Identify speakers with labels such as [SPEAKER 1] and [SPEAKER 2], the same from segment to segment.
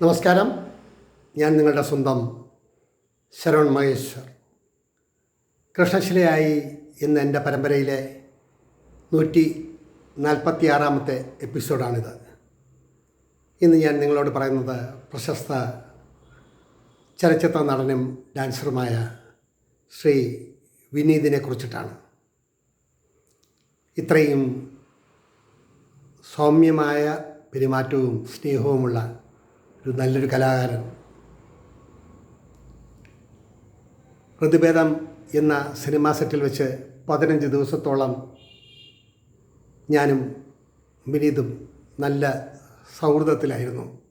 [SPEAKER 1] നമസ്കാരം. ഞാൻ നിങ്ങളുടെ സ്വന്തം ശരവൺ മഹേശ്വർ. കൃഷ്ണശിലയായി ഇന്ന് എന്റെ പരമ്പരയിലെ നൂറ്റി നാൽപ്പത്തി ആറാമത്തെ എപ്പിസോഡാണിത്. ഇന്ന് ഞാൻ നിങ്ങളോട് പറയുന്നത് പ്രശസ്ത ചലച്ചിത്ര നടനും ഡാൻസറുമായ ശ്രീ വിനീതിനെ കുറിച്ചിട്ടാണ്. ഇത്രയും സൗമ്യമായ പെരുമാറ്റവും സ്നേഹവുമുള്ള ഒരു നല്ലൊരു കലാകാരൻ. പ്രതിഭേദം എന്ന സിനിമാ സെറ്റിൽ വെച്ച് പതിനഞ്ച് ദിവസത്തോളം ഞാനും വിനീതും നല്ല സൗഹൃദത്തിലായിരുന്നു.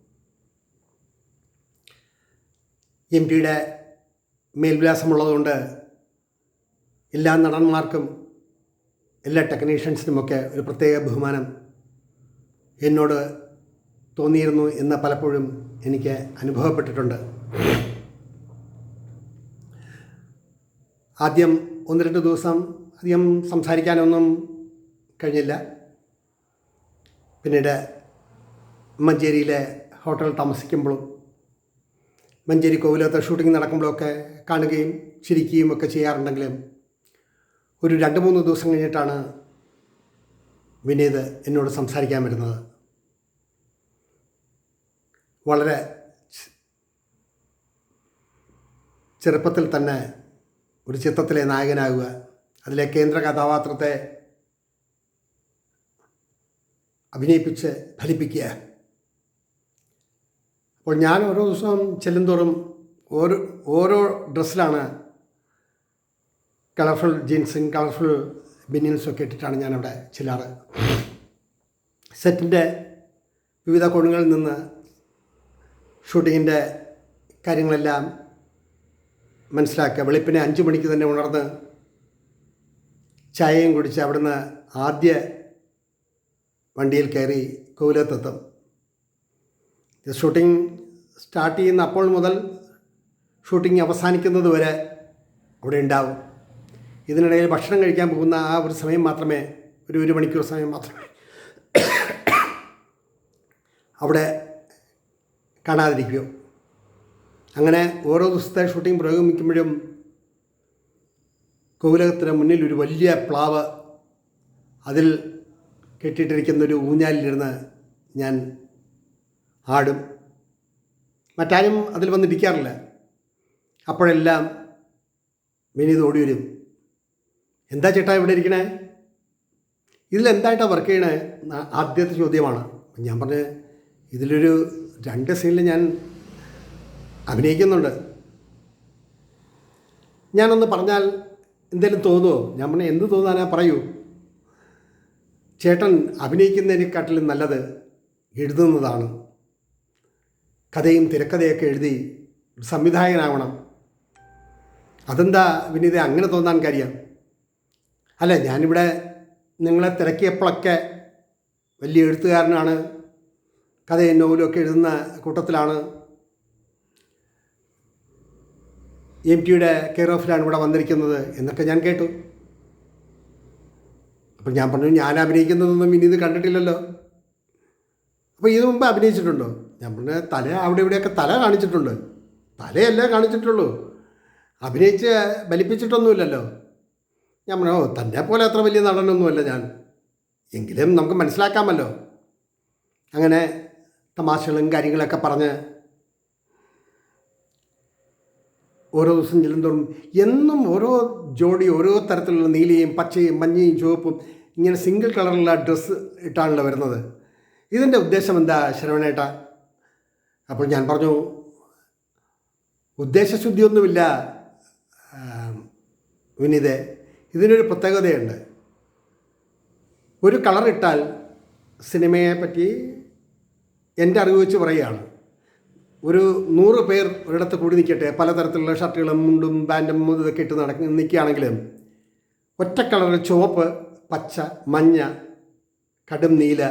[SPEAKER 1] എം പിയുടെ മേൽവിലാസമുള്ളതുകൊണ്ട് എല്ലാ നടന്മാർക്കും എല്ലാ ടെക്നീഷ്യൻസിനുമൊക്കെ ഒരു പ്രത്യേക ബഹുമാനം. എന്നോട് തോന്നിയിരുന്നു എന്ന് പലപ്പോഴും എനിക്ക് അനുഭവപ്പെട്ടിട്ടുണ്ട്. ആദ്യം ഒന്ന് രണ്ട് ദിവസം അധികം സംസാരിക്കാനൊന്നും കഴിഞ്ഞില്ല. പിന്നീട് മഞ്ചേരിയിലെ ഹോട്ടൽ താമസിക്കുമ്പോഴും മഞ്ചേരി കോവിലത്തെ ഷൂട്ടിംഗ് നടക്കുമ്പോഴൊക്കെ കാണുകയും ചിരിക്കുകയും ഒക്കെ ചെയ്യാറുണ്ടെങ്കിലും ഒരു രണ്ട് മൂന്ന് ദിവസം കഴിഞ്ഞിട്ടാണ് വിനീത് എന്നോട് സംസാരിക്കാൻ വരുന്നത്. വളരെ ചെറുപ്പത്തിൽ തന്നെ ഒരു ചിത്രത്തിലെ നായകനാകുക അതിലെ കേന്ദ്ര കഥാപാത്രത്തെ അഭിനയിപ്പിച്ച് ഫലിപ്പിക്കുക. അപ്പോൾ ഞാൻ ഓരോ ദിവസവും ചെല്ലുന്തോറും ഓരോ ഓരോ ഡ്രസ്സിലാണ് കളർഫുൾ ജീൻസും കളർഫുൾ ബനിയൻസും ഒക്കെ ഇട്ടിട്ടാണ് ഞാനവിടെ ചെല്ലാറ്. സെറ്റിന്റെ വിവിധ കോണുകളിൽ നിന്ന് ഷൂട്ടിങ്ങിന്റെ കാര്യങ്ങളെല്ലാം മനസ്സിലാക്കുക. വെളുപ്പിനെ അഞ്ച് മണിക്ക് തന്നെ ഉണർന്ന് ചായയും കുടിച്ച് അവിടുന്ന് ആദ്യ വണ്ടിയിൽ കയറി കോവിലത്തെത്തും. ഷൂട്ടിംഗ് സ്റ്റാർട്ട് ചെയ്യുന്ന അപ്പോൾ മുതൽ ഷൂട്ടിംഗ് അവസാനിക്കുന്നത് വരെ അവിടെ ഉണ്ടാവും. ഇതിനിടയിൽ ഭക്ഷണം കഴിക്കാൻ പോകുന്ന ആ ഒരു സമയം മാത്രമേ ഒരു ഒരു മണിക്കൂർ സമയം മാത്രമേ അവിടെ കാണാതിരിക്കുകയോ അങ്ങനെ ഓരോ ദിവസത്തെ ഷൂട്ടിംഗ് പുരോഗമിക്കുമ്പോഴും കോവിലകത്തിന് മുന്നിൽ ഒരു വലിയ പ്ലാവ് അതിൽ കെട്ടിയിട്ടിരിക്കുന്ന ഒരു ഊഞ്ഞാലിലിരുന്ന് ഞാൻ ആടും. മറ്റാരും അതിൽ വന്നിരിക്കാറില്ല. അപ്പോഴെല്ലാം വിനീത് ഓടി വരും. എന്താ ചേട്ടാ ഇവിടെ ഇരിക്കണേ? ഇതിലെന്തായിട്ടാണ് വർക്ക് ചെയ്യണേ? ആദ്യത്തെ ചോദ്യമാണ്. ഞാൻ പറഞ്ഞ് ഇതിലൊരു രണ്ട് സീനിൽ ഞാൻ അഭിനയിക്കുന്നുണ്ട്. ഞാനൊന്ന് പറഞ്ഞാൽ എന്തെങ്കിലും തോന്നുമോ ഞാൻ പറഞ്ഞാൽ എന്ത് തോന്നാനാ പറയൂ. ചേട്ടൻ അഭിനയിക്കുന്നതിനെക്കാട്ടിലും നല്ലത് എഴുതുന്നതാണ്. കഥയും തിരക്കഥയൊക്കെ എഴുതി സംവിധായകനാവണം. അതെന്താ വിനീത അങ്ങനെ തോന്നാൻ കാര്യം? അല്ല ഞാനിവിടെ നിങ്ങളെ തിരക്കിയപ്പോഴൊക്കെ വലിയ എഴുത്തുകാരനാണ് കഥയും നോവലും ഒക്കെ എഴുതുന്ന കൂട്ടത്തിലാണ് എം ടിയുടെ കെയർ ഓഫിലാണ് ഇവിടെ വന്നിരിക്കുന്നത് എന്നൊക്കെ ഞാൻ കേട്ടു. അപ്പോൾ ഞാൻ പറഞ്ഞു ഞാൻ അഭിനയിക്കുന്നതൊന്നും ഇനി ഇത് കണ്ടിട്ടില്ലല്ലോ. അപ്പോൾ ഇത് മുമ്പ് അഭിനയിച്ചിട്ടുണ്ടോ? ഞാൻ പറഞ്ഞ തല അവിടെ ഇവിടെയൊക്കെ തല കാണിച്ചിട്ടുണ്ട്. തലയല്ലേ കാണിച്ചിട്ടുള്ളൂ. അഭിനയിച്ച് ബലിപ്പിച്ചിട്ടൊന്നുമില്ലല്ലോ. ഞാൻ പറഞ്ഞു ഓ തന്നെ പോലെ അത്ര വലിയ നടനൊന്നുമല്ല ഞാൻ. എങ്കിലും നമുക്ക് മനസ്സിലാക്കാമല്ലോ. അങ്ങനെ തമാശകളും കാര്യങ്ങളൊക്കെ പറഞ്ഞ് ഓരോ ദിവസം ചെല്ലുന്തോറും എന്നും ഓരോ ജോഡി ഓരോ തരത്തിലുള്ള നീലയും പച്ചയും മഞ്ഞയും ചുവപ്പും ഇങ്ങനെ സിംഗിൾ കളറുള്ള ഡ്രസ്സ് ഇട്ടാണല്ലോ വരുന്നത്. ഇതിന്റെ ഉദ്ദേശം എന്താ ശരവണേട്ട? അപ്പോൾ ഞാൻ പറഞ്ഞു ഉദ്ദേശശുദ്ധിയൊന്നുമില്ല വിനീതേ. ഇതിനൊരു പ്രത്യേകതയുണ്ട്. ഒരു കളറിട്ടാൽ സിനിമയെ പറ്റി എന്റെ അറിവ് വെച്ച് പറയുകയാണ്. ഒരു നൂറ് പേർ ഒരിടത്ത് കൂടി നിൽക്കട്ടെ പലതരത്തിലുള്ള ഷർട്ടുകളും മുണ്ടും പാന്റും ഇതൊക്കെ ഇട്ട് നടക്ക നിൽക്കുകയാണെങ്കിലും ഒറ്റ കളറിൽ ചുവപ്പ് പച്ച മഞ്ഞ കടും നീല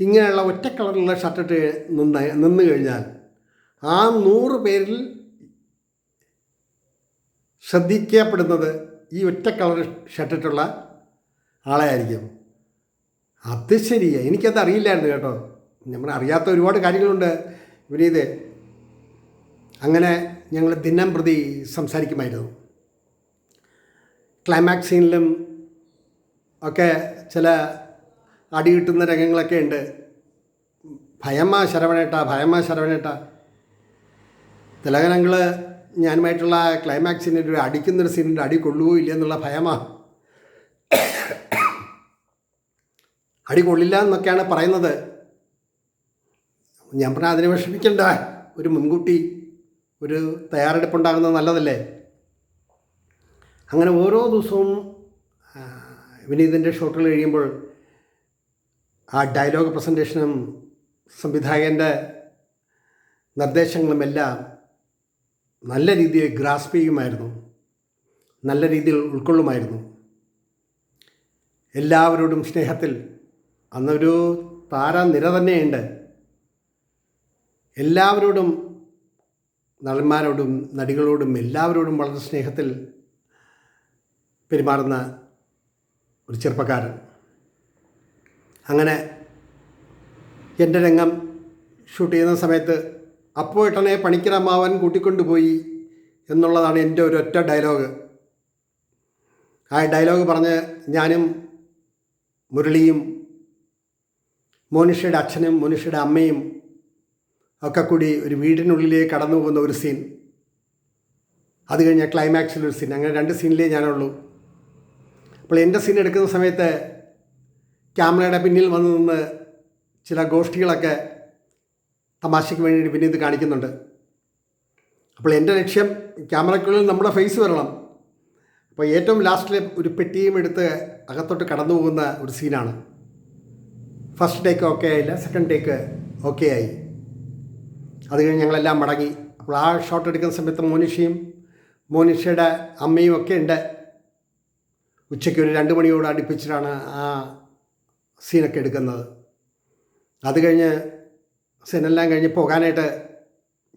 [SPEAKER 1] ഇങ്ങനെയുള്ള ഒറ്റ കളറിലുള്ള ഷർട്ടിട്ട് നിന്ന് നിന്ന് കഴിഞ്ഞാൽ ആ നൂറ് പേരിൽ ശ്രദ്ധിക്കപ്പെടുന്നത് ഈ ഒറ്റ കളർ ഷർട്ടിട്ടുള്ള ആളെയായിരിക്കും. അത് ശരിയാണ് എനിക്കത് അറിയില്ലായിരുന്നു കേട്ടോ. നമ്മൾ അറിയാത്ത ഒരുപാട് കാര്യങ്ങളുണ്ട്. വിനീത് അങ്ങനെ ഞങ്ങൾ ദിനം പ്രതി സംസാരിക്കുമായിരുന്നു. ക്ലൈമാക്സ് സീനിലും ഒക്കെ ചില അടി കിട്ടുന്ന രംഗങ്ങളൊക്കെ ഉണ്ട്. ഭയമ്മ ശരവണേട്ട ഭയമ്മ ശരവണേട്ട. തിലകനങ്ങൾ ഞാനുമായിട്ടുള്ള ക്ലൈമാക്സ് സീനിന്റെ ഒരു അടിക്കുന്നൊരു സീനിന്റെ അടി കൊള്ളുകയോ ഇല്ല എന്നുള്ള ഭയമാ. അടി കൊള്ളില്ല എന്നൊക്കെയാണ് പറയുന്നത്. ഞാൻ പറഞ്ഞാൽ അതിനെ വിഷമിക്കണ്ട. ഒരു മുൻകൂട്ടി ഒരു തയ്യാറെടുപ്പുണ്ടാകുന്നത് നല്ലതല്ലേ? അങ്ങനെ ഓരോ ദിവസവും വിനീതിന്റെ ഷോട്ടുകൾ കഴിയുമ്പോൾ ആ ഡയലോഗ് പ്രസന്റേഷനും സംവിധായകന്റെ നിർദ്ദേശങ്ങളുമെല്ലാം നല്ല രീതിയിൽ ഗ്രാസ്പ് ചെയ്യുമായിരുന്നു. നല്ല രീതിയിൽ ഉൾക്കൊള്ളുമായിരുന്നു. എല്ലാവരോടും സ്നേഹത്തിൽ അന്നൊരു താരനിര തന്നെയുണ്ട്. എല്ലാവരോടും നടന്മാരോടും നടികളോടും എല്ലാവരോടും വളരെ സ്നേഹത്തിൽ പെരുമാറുന്ന ഒരു ചെറുപ്പക്കാരൻ. അങ്ങനെ എന്റെ രംഗം ഷൂട്ട് ചെയ്യുന്ന സമയത്ത് അപ്പോയിട്ടനെ പണിക്കരമാവൻ കൂട്ടിക്കൊണ്ടുപോയി എന്നുള്ളതാണ് എന്റെ ഒരു ഒറ്റ ഡയലോഗ്. ആ ഡയലോഗ് പറഞ്ഞ് ഞാനും മുരളിയും മോനിഷയുടെ അച്ഛനും മോനിഷയുടെ അമ്മയും ഒക്കെ കൂടി ഒരു വീടിനുള്ളിലേക്ക് കടന്നു പോകുന്ന ഒരു സീൻ അത് കഴിഞ്ഞ ക്ലൈമാക്സിലൊരു സീൻ അങ്ങനെ രണ്ട് സീനിലേ ഞാനുള്ളൂ. അപ്പോൾ എന്റെ സീൻ എടുക്കുന്ന സമയത്ത് ക്യാമറയുടെ പിന്നിൽ വന്ന് നിന്ന് ചില ഗോഷ്ഠികളൊക്കെ തമാശയ്ക്ക് വേണ്ടി പിന്നെ ഇത് കാണിക്കുന്നുണ്ട്. അപ്പോൾ എന്റെ ലക്ഷ്യം ക്യാമറയ്ക്കുള്ളിൽ നമ്മുടെ ഫേസ് വരണം. അപ്പോൾ ഏറ്റവും ലാസ്റ്റിൽ ഒരു പെട്ടിയും എടുത്ത് അകത്തോട്ട് കടന്നു പോകുന്ന ഒരു സീനാണ് ഫസ്റ്റ് ടേക്ക് ഓക്കെ ആയില്ല സെക്കൻഡ് ടേക്ക് ഓക്കെ ആയി. അത് കഴിഞ്ഞ് ഞങ്ങളെല്ലാം മടങ്ങി. അപ്പോൾ ആ ഷോട്ട് എടുക്കുന്ന സമയത്ത് മോനിഷയും മോനിഷയുടെ അമ്മയും ഒക്കെ ഉണ്ട്. ഉച്ചയ്ക്ക് ഒരു രണ്ട് മണിയോട് അടുപ്പിച്ചിട്ടാണ് ആ സീനൊക്കെ എടുക്കുന്നത്. അത് കഴിഞ്ഞ് സീനെല്ലാം കഴിഞ്ഞ് പോകാനായിട്ട്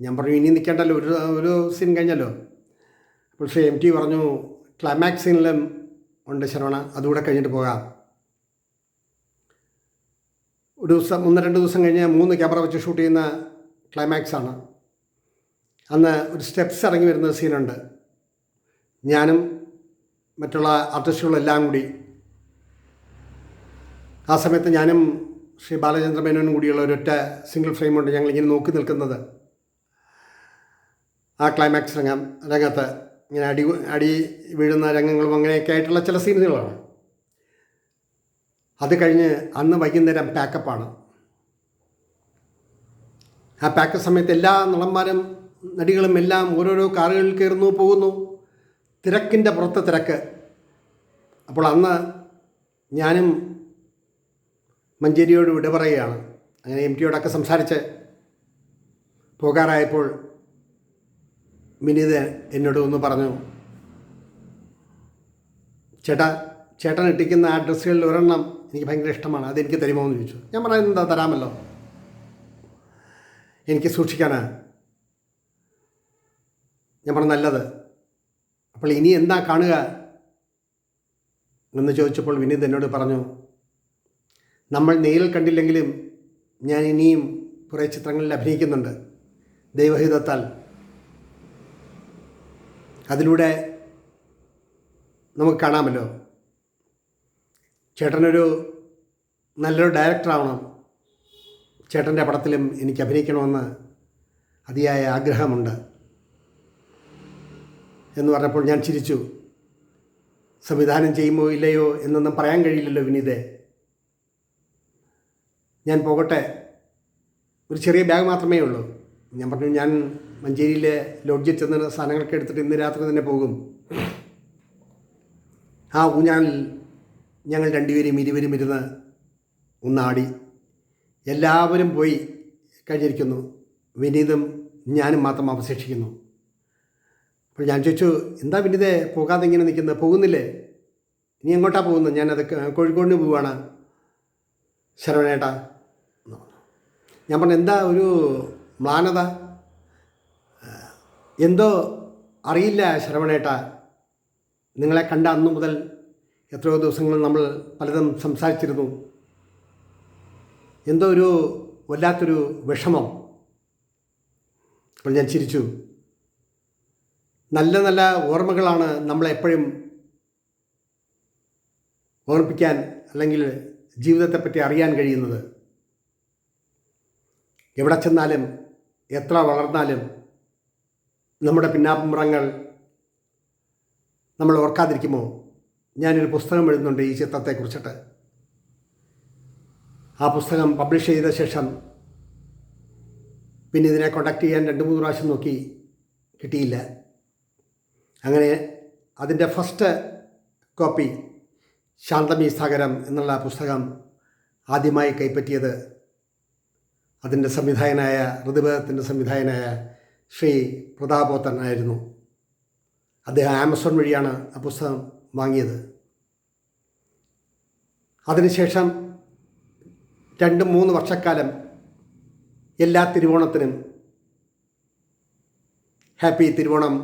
[SPEAKER 1] ഞാൻ പറഞ്ഞു ഇനി നിൽക്കേണ്ടല്ലോ ഒരു ഒരു സീൻ കഴിഞ്ഞല്ലോ. പക്ഷേ എം ടി പറഞ്ഞു ക്ലൈമാക്സ് സീനിലും ഉണ്ട് ശരവണ അതുകൂടെ കഴിഞ്ഞിട്ട് പോകാം. ഒരു ദിവസം ഒന്ന് രണ്ട് ദിവസം കഴിഞ്ഞ് മൂന്ന് ക്യാമറ വെച്ച് ഷൂട്ട് ചെയ്യുന്ന ക്ലൈമാക്സ് ആണ് അന്ന് ഒരു സ്റ്റെപ്സ് ഇറങ്ങി വരുന്ന സീനുണ്ട്. ഞാനും മറ്റുള്ള ആർട്ടിസ്റ്റുകളെല്ലാം കൂടി ആ സമയത്ത് ഞാനും ശ്രീ ബാലചന്ദ്ര മേനോനും കൂടിയുള്ള ഒരൊറ്റ സിംഗിൾ ഫ്രെയിമുണ്ട് ഞങ്ങളിങ്ങനെ നോക്കി നിൽക്കുന്നത്. ആ ക്ലൈമാക്സ് രംഗം രംഗത്ത് ഇങ്ങനെ അടി അടി വീഴുന്ന രംഗങ്ങളും അങ്ങനെയൊക്കെ ആയിട്ടുള്ള ചില സീനുകളാണ്. അത് കഴിഞ്ഞ് അന്ന് വൈകുന്നേരം പാക്കപ്പാണ്. ആ പാക്ക് സമയത്ത് എല്ലാ നടന്മാരും നടികളും എല്ലാം ഓരോരോ കാറുകളിൽ കയറുന്നു പോകുന്നു. തിരക്കിന്റെ പുറത്ത് തിരക്ക്. അപ്പോൾ അന്ന് ഞാനും മഞ്ചേരിയോട് വിട പറയുകയാണ്. അങ്ങനെ എം ടിയോടൊക്കെ സംസാരിച്ച് പോകാറായപ്പോൾ വിനീത് എന്നോട് ഒന്ന് പറഞ്ഞു ചേട്ടാ ചേട്ടൻ ഇട്ടിക്കുന്ന ആ ഡ്രസ്സുകളിൽ ഒരെണ്ണം എനിക്ക് ഭയങ്കര ഇഷ്ടമാണ് അതെനിക്ക് തരുമോ എന്ന് ചോദിച്ചു. ഞാൻ പറഞ്ഞു എന്താ തരാമല്ലോ. എനിക്ക് സൂക്ഷിക്കാനാണ് ഞാൻ പറഞ്ഞു നല്ലത്. അപ്പോൾ ഇനി എന്താ കാണുക? എന്ന് ചോദിച്ചപ്പോൾ വിനീത് എന്നോട് പറഞ്ഞു നമ്മൾ നേരിൽ കണ്ടില്ലെങ്കിലും ഞാൻ ഇനിയും കുറേ ചിത്രങ്ങളിൽ അഭിനയിക്കുന്നുണ്ട്. ദൈവഹിതത്താൽ. അതിലൂടെ നമുക്ക് കാണാമല്ലോ. ചേട്ടനൊരു നല്ലൊരു ഡയറക്ടറാവണം ചേട്ടന്റെ പടത്തിലും എനിക്ക് അഭിനയിക്കണമെന്ന് അതിയായ ആഗ്രഹമുണ്ട് എന്ന് പറഞ്ഞപ്പോൾ ഞാൻ ചിരിച്ചു. സംവിധാനം ചെയ്യുമോ ഇല്ലയോ എന്നൊന്നും പറയാൻ കഴിയില്ലല്ലോ വിനീതേ. ഞാൻ പോകട്ടെ. ഒരു ചെറിയ ബാഗ് മാത്രമേ ഉള്ളൂ. ഞാൻ പറഞ്ഞു ഞാൻ മഞ്ചേരിയിലെ ലോഡ്ജിൽ ചെന്ന് സാധനങ്ങളൊക്കെ എടുത്തിട്ട് ഇന്ന് രാത്രി തന്നെ പോകും. ആ ഊഞ്ഞാലിൽ ഞങ്ങൾ രണ്ടുപേരും ഇരുവരും ഇരുന്ന് ഒന്നാടി. എല്ലാവരും പോയി കഴിഞ്ഞിരിക്കുന്നു. വിനീതും ഞാനും മാത്രം അവശേഷിക്കുന്നു. അപ്പോൾ ഞാൻ ചോദിച്ചു എന്താ വിനീതേ പോകാതെ ഇങ്ങനെ നിൽക്കുന്നത്? പോകുന്നില്ലേ? ഇനി എങ്ങോട്ടാ പോകുന്നത്? ഞാനത് കോഴിക്കോടിന് പോവാണ് ശരവണേട്ടാ ഞാൻ പറഞ്ഞു എന്താ ഒരു മ്ലാനത? എന്തോ അറിയില്ല ശരവണേട്ട നിങ്ങളെ കണ്ട അന്നു മുതൽ എത്രയോ ദിവസങ്ങൾ നമ്മൾ പലതും സംസാരിച്ചിരുന്നു. എന്തോ ഒരു വല്ലാത്തൊരു വിഷമം. അപ്പോൾ ഞാൻ ചിരിച്ചു. നല്ല നല്ല ഓർമ്മകളാണ് നമ്മളെപ്പോഴും ഓർമ്മിപ്പിക്കാൻ അല്ലെങ്കിൽ ജീവിതത്തെപ്പറ്റി അറിയാൻ കഴിയുന്നത്. എവിടെ ചെന്നാലും എത്ര വളർന്നാലും നമ്മുടെ പിന്നാമ്പുറങ്ങൾ നമ്മൾ ഓർക്കാതിരിക്കുമോ? ഞാനൊരു പുസ്തകം എഴുതുന്നുണ്ട് ഈ ചിത്രത്തെക്കുറിച്ചിട്ട്. ആ പുസ്തകം പബ്ലിഷ് ചെയ്ത ശേഷം പിന്നെ ഇതിനെ കോണ്ടാക്ട് ചെയ്യാൻ രണ്ട് മൂന്ന് പ്രാവശ്യം നോക്കി കിട്ടിയില്ല. അങ്ങനെ അതിന്റെ ഫസ്റ്റ് കോപ്പി ശാന്തമി സാഗരം എന്നുള്ള പുസ്തകം ആദ്യമായി കൈപ്പറ്റിയത് അതിന്റെ സംവിധായകനായ ഋതുഭേദത്തിന്റെ സംവിധായകനായ ശ്രീ പ്രതാപോത്തൻ ആയിരുന്നു. അദ്ദേഹം ആമസോൺ വഴിയാണ് ആ പുസ്തകം വാങ്ങിയത്. അതിനുശേഷം രണ്ട് മൂന്ന് വർഷക്കാലം എല്ലാ തിരുവോണത്തിനും ഹാപ്പി തിരുവോണം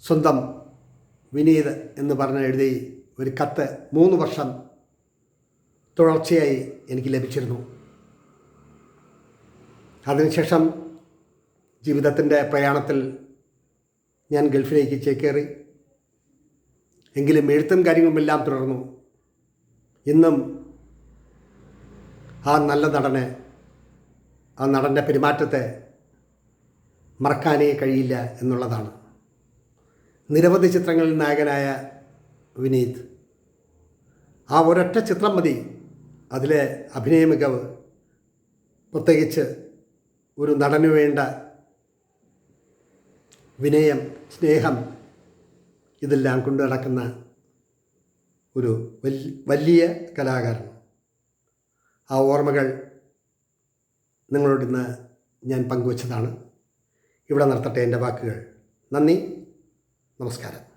[SPEAKER 1] സ്വന്തം വിനീത് എന്ന് പറഞ്ഞ് എഴുതി ഒരു കത്ത് മൂന്ന് വർഷം തുടർച്ചയായി എനിക്ക് ലഭിച്ചിരുന്നു. അതിനുശേഷം ജീവിതത്തിന്റെ പ്രയാണത്തിൽ ഞാൻ ഗൾഫിലേക്ക് ചേക്കേറി. എങ്കിലും എഴുത്തും കാര്യങ്ങളുമെല്ലാം തുടർന്നു. ഇന്നും ആ നല്ല നടനെ ആ നടന്റെ പെരുമാറ്റത്തെ മറക്കാനേ കഴിയില്ല എന്നുള്ളതാണ്. നിരവധി ചിത്രങ്ങളിൽ നായകനായ വിനീത്. ആ ഒരൊറ്റ ചിത്രം മതി. അതിലെ അഭിനയ മികവ് പ്രത്യേകിച്ച് ഒരു നടനു വേണ്ട വിനയം സ്നേഹം ഇതെല്ലാം കൊണ്ടു നടക്കുന്ന ഒരു വലിയ കലാകാരൻ. ആ ഓർമ്മകൾ നിങ്ങളോട് ഇന്ന് ഞാൻ പങ്കുവച്ചതാണ്. ഇവിടെ നിർത്തട്ടെ എന്റെ വാക്കുകൾ. നന്ദി. നമസ്കാരം.